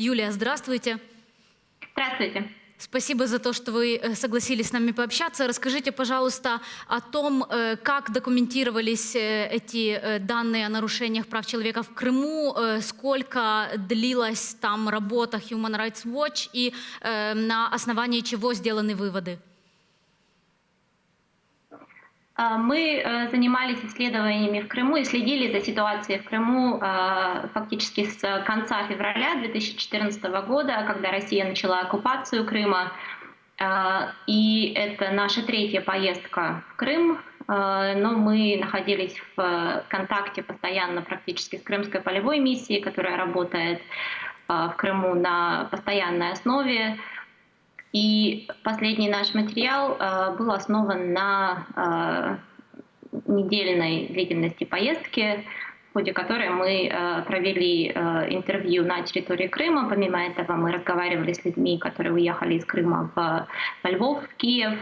Юлия, здравствуйте. Здравствуйте. Спасибо за то, что вы э, согласились с нами пообщаться. Расскажите, пожалуйста, о том, э, как документировались э, эти данные о нарушениях прав человека в Крыму, сколько длилась там работа Human Rights Watch и на основании чего сделаны выводы. А, Мы э, занимались исследованиями в Крыму и следили за ситуацией в Крыму э, фактически с конца февраля 2014 года, когда Россия начала оккупацию Крыма. Э, И это наша третья поездка в Крым, Э, но мы находились в контакте постоянно практически с крымской полевой миссией, которая работает в Крыму на постоянной основе. И последний наш материал э, был основан на э, недельной длительности поездки, в ходе которой мы э, провели интервью на территории Крыма. Помимо этого мы разговаривали с людьми, которые уехали из Крыма в, во Львов, в Киев,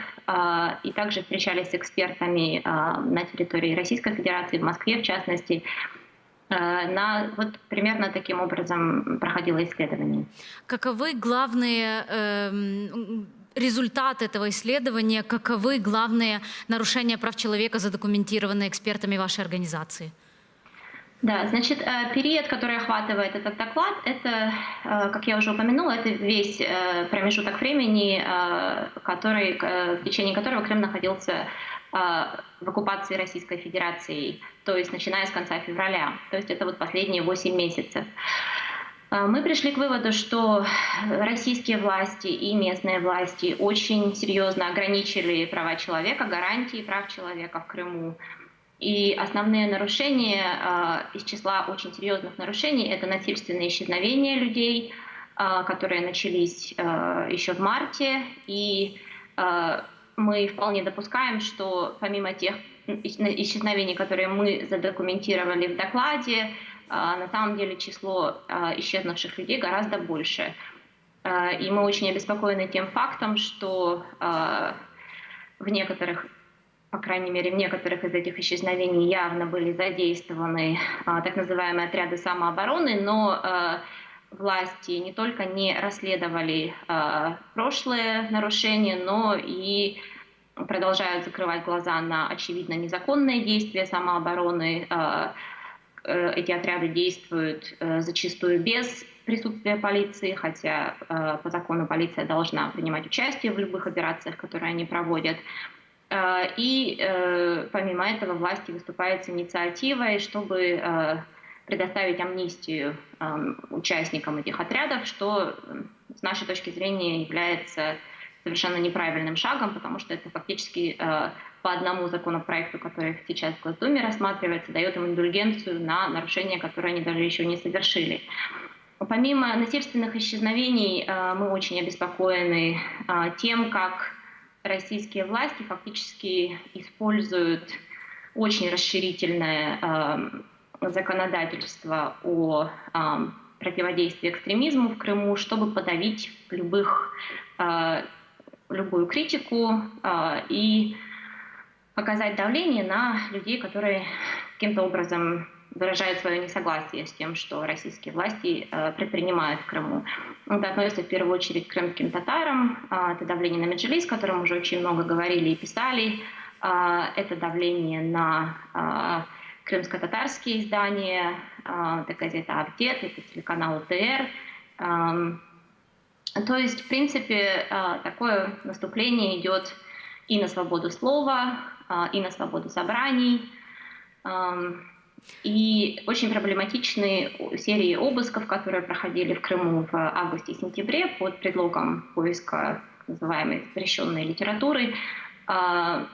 и также встречались с экспертами на территории Российской Федерации, в Москве в частности. Э, На, вот примерно таким образом проходило исследование. Каковы главные эм, результаты этого исследования, каковы главные нарушения прав человека, задокументированные экспертами вашей организации? Да, значит, э, период, который охватывает этот доклад, это, э, как я уже упомянула, это весь э, промежуток времени, э, который, э, в течение которого Крым находился э, в оккупации Российской Федерации, то есть начиная с конца февраля. То есть это вот последние 8 месяцев. Э, Мы пришли к выводу, что российские власти и местные власти очень серьезно ограничили права человека, гарантии прав человека в Крыму. И основные нарушения э, из числа очень серьезных нарушений это насильственное исчезновение людей, э, которые начались э, еще в марте. И э, мы вполне допускаем, что помимо тех исчезновений, которые мы задокументировали в докладе, э, на самом деле число э, исчезнувших людей гораздо больше. Э, И мы очень обеспокоены тем фактом, что в некоторых по крайней мере, в некоторых из этих исчезновений явно были задействованы а, так называемые отряды самообороны, но а, власти не только не расследовали а, прошлые нарушения, но и продолжают закрывать глаза на очевидно незаконные действия самообороны. А, э, Эти отряды действуют э, зачастую без присутствия полиции, хотя э, по закону полиция должна принимать участие в любых операциях, которые они проводят. Э, И э, помимо этого власти выступают с инициативой, чтобы э, предоставить амнистию э, участникам этих отрядов, что э, с нашей точки зрения является совершенно неправильным шагом, потому что это фактически э, по одному законопроекту, который сейчас в Госдуме рассматривается, дает им индульгенцию на нарушения, которые они даже еще не совершили. Помимо насильственных исчезновений, э, мы очень обеспокоены э, тем, как российские власти фактически используют очень расширительное законодательство о э, противодействии экстремизму в Крыму, чтобы подавить любых, э, любую критику э, и оказать давление на людей, которые каким-то образом выражают свое несогласие с тем, что российские власти э, предпринимают в Крыму. Это относится в первую очередь к крымским татарам, э, это давление на Меджлис, о котором уже очень много говорили и писали, э, это давление на крымско-татарские издания, э, это газета «Абдет», это телеканал. Эм, То есть, в принципе, э, такое наступление идет и на свободу слова, э, и на свободу собраний. И очень проблематичны серии обысков, которые проходили в Крыму в августе и сентябре под предлогом поиска так называемой запрещенной литературы, а,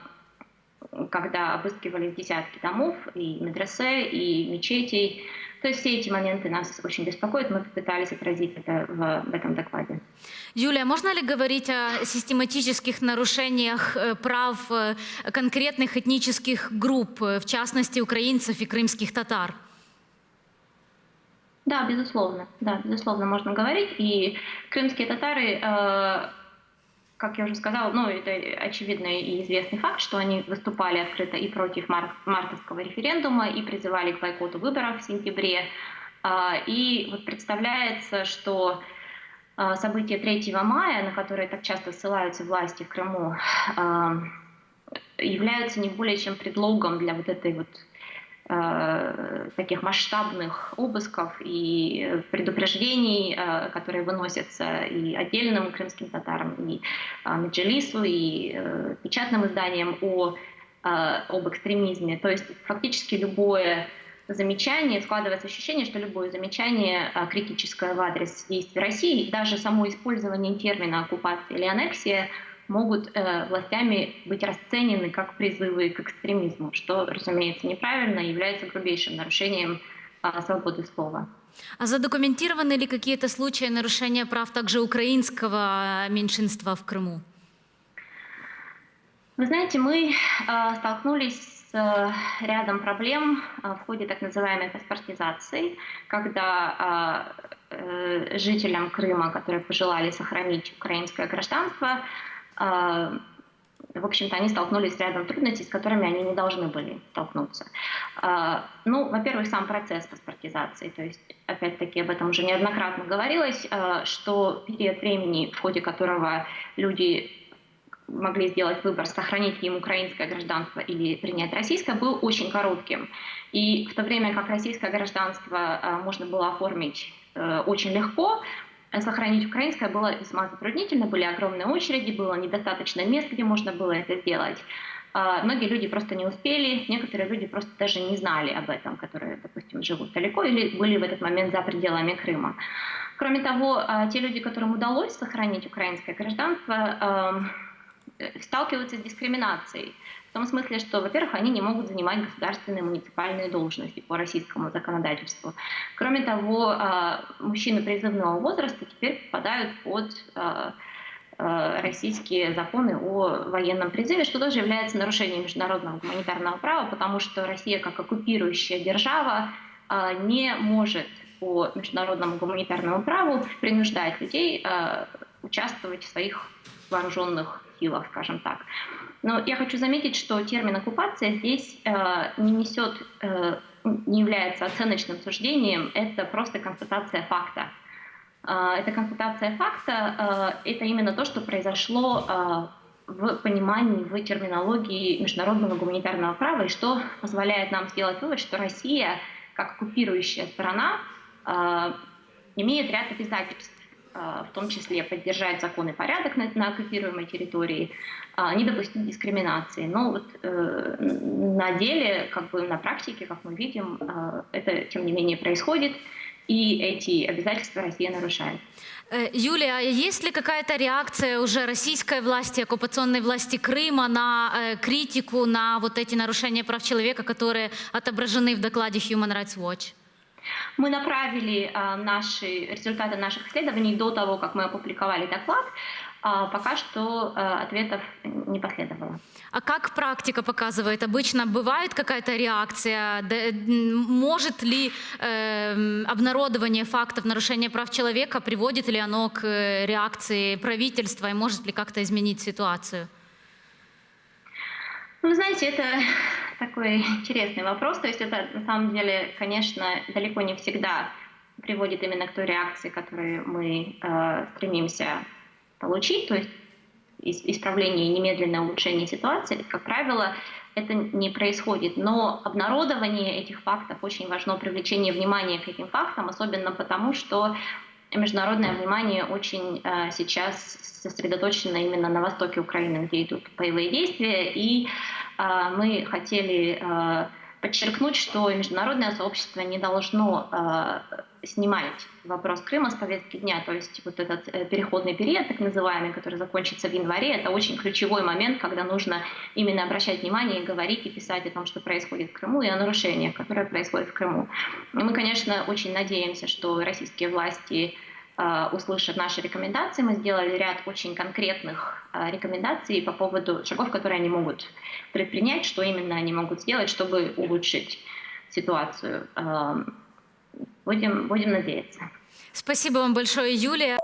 когда обыскивались десятки домов и медресе, и мечетей. То есть все эти моменты нас очень беспокоят. Мы попытались отразить это в, в этом докладе. Юлия, можно ли говорить о систематических нарушениях э, прав э, конкретных этнических групп, э, в частности украинцев и крымских татар? Да, безусловно, да, безусловно, можно говорить. И крымские татары, э, как я уже сказала, ну, это очевидный и известный факт, что они выступали открыто и против мар- мартовского референдума, и призывали к бойкоту выборов в сентябре. Э, и вот представляется, что э, события 3 мая, на которые так часто ссылаются власти в Крыму, э, являются не более чем предлогом для вот этой вот таких масштабных обысков и предупреждений, э, которые выносятся и отдельным крымским татарам, и э, Меджлису, и э, печатным изданиям о, э, об экстремизме. То есть фактически любое замечание, складывается ощущение, что любое замечание э, критическое в адрес действий России, даже само использование термина оккупация или аннексия могут э, властями быть расценены как призывы к экстремизму, что, разумеется, неправильно и является грубейшим нарушением э, свободы слова. А задокументированы ли какие-то случаи нарушения прав также украинского меньшинства в Крыму? Вы знаете, мы э, столкнулись с э, рядом проблем э, в ходе так называемой паспортизации, когда э, жителям Крыма, которые пожелали сохранить украинское гражданство, в общем-то, они столкнулись с рядом трудностей, с которыми они не должны были столкнуться. Э, Ну, во-первых, сам процесс паспортизации, то есть, опять-таки, об этом уже неоднократно говорилось, э, что период времени, в ходе которого люди могли сделать выбор, сохранить им украинское гражданство или принять российское, был очень коротким. И в то время как российское гражданство можно было оформить э, очень легко, сохранить украинское было весьма затруднительно, были огромные очереди, было недостаточно мест, где можно было это сделать. А, Многие люди просто не успели, некоторые люди просто даже не знали об этом, которые, допустим, живут далеко или были в этот момент за пределами Крыма. Кроме того, а, те люди, которым удалось сохранить украинское гражданство, сталкиваются с дискриминацией. В том смысле, что, во-первых, они не могут занимать государственные муниципальные должности по российскому законодательству. Кроме того, а, мужчины призывного возраста теперь попадают под а, а, российские законы о военном призыве, что тоже является нарушением международного гуманитарного права, потому что Россия, как оккупирующая держава, не может по международному гуманитарному праву принуждать людей участвовать в своих вооруженных силах, скажем так. Но я хочу заметить, что термин оккупация здесь э, не несет, э, не является оценочным суждением, это просто констатация факта. Э, это констатация факта, э, это именно то, что произошло э, в понимании, в терминологии международного гуманитарного права, и что позволяет нам сделать вывод, что Россия, как оккупирующая страна, э, имеет ряд обязательств в том числе поддержать закон и порядок на, на оккупируемой территории, а, не допустить дискриминации. Но вот э, на деле, как бы на практике, как мы видим, э, это тем не менее происходит, и эти обязательства Россия нарушает. Э, Юлия, а есть ли какая-то реакция уже российской власти, оккупационной власти Крыма на э, критику, на вот эти нарушения прав человека, которые отображены в докладе Human Rights Watch? Мы направили а, наши результаты наших исследований до того, как мы опубликовали доклад. А, пока что а, ответов не последовало. А как практика показывает? Обычно бывает какая-то реакция? Может ли э, обнародование фактов нарушения прав человека, приводит ли оно к э, реакции правительства и может ли как-то изменить ситуацию? Ну, вы знаете, это такой интересный вопрос. То есть это на самом деле, конечно, далеко не всегда приводит именно к той реакции, которую мы э, стремимся получить, то есть ис- исправление и немедленное улучшение ситуации. Как правило, это не происходит. Но обнародование этих фактов очень важно, привлечение внимания к этим фактам, особенно потому, что международное внимание очень э, сейчас сосредоточено именно на востоке Украины, где идут боевые действия, и мы хотели э, подчеркнуть, что международное сообщество не должно э, снимать вопрос Крыма с повестки дня, то есть вот этот э, переходный период, так называемый, который закончится в январе, это очень ключевой момент, когда нужно именно обращать внимание и говорить и писать о том, что происходит в Крыму и о нарушениях, которые происходят в Крыму. Мы, конечно, очень надеемся, что российские власти услышат наши рекомендации. Мы сделали ряд очень конкретных э, рекомендаций по поводу шагов, которые они могут предпринять, что именно они могут сделать, чтобы улучшить ситуацию. Будем, будем надеяться. Спасибо вам большое, Юлия.